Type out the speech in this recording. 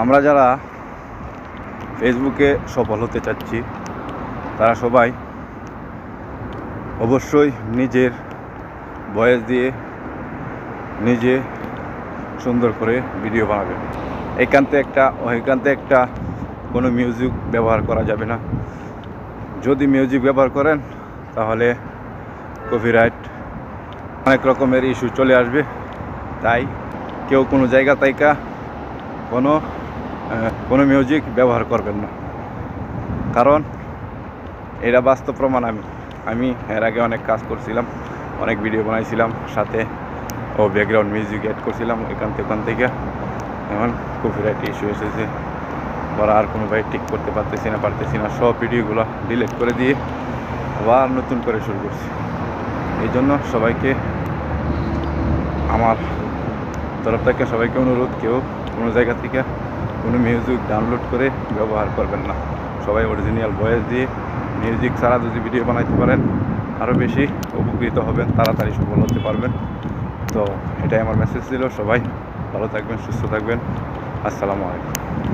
আমরা যারা ফেসবুকে সফল হতে চাচ্ছি, তারা সবাই অবশ্যই নিজের বয়স দিয়ে নিজে সুন্দর করে ভিডিও বানাবেন। একান্তে একটা একান্তে একটা কোনো মিউজিক ব্যবহার করা যাবে না। যদি মিউজিক ব্যবহার করেন, তাহলে কপিরাইট অনেক রকমের ইস্যু চলে আসবে। তাই কেউ কোনো জায়গা তাইকা কোনো কোনো মিউজিক ব্যবহার করবেন না। কারণ এটা বাস্তব প্রমাণ আমি। আমি এর আগে অনেক কাজ করছিলাম, অনেক ভিডিও বানাইছিলাম, সাথে ও ব্যাকগ্রাউন্ড মিউজিক অ্যাড করছিলাম এখান থেকে ওখান থেকে। এখন কপিরাইট ইস্যু এসেছে। ওরা আর কোনো ভাই ঠিক করতে পারতেছি না পারতেছি না। সব ভিডিওগুলো ডিলিট করে দিয়ে আবার নতুন করে শুরু করছি। এই জন্য সবাইকে আমার তরফ থেকে সবাইকে অনুরোধ, কেউ কোনো জায়গা থেকে কোনো মিউজিক ডাউনলোড করে ব্যবহার করবেন না। সবাই অরিজিনাল ভয়েস দিয়ে মিউজিক ছাড়া যদি ভিডিও বানাইতে পারেন আরও বেশি উপকৃত হবেন, তাড়াতাড়ি সফল হতে পারবেন। তো এটাই আমার মেসেজ ছিল সবাই। ভালো থাকবেন, সুস্থ থাকবেন। আসসালামু আলাইকুম।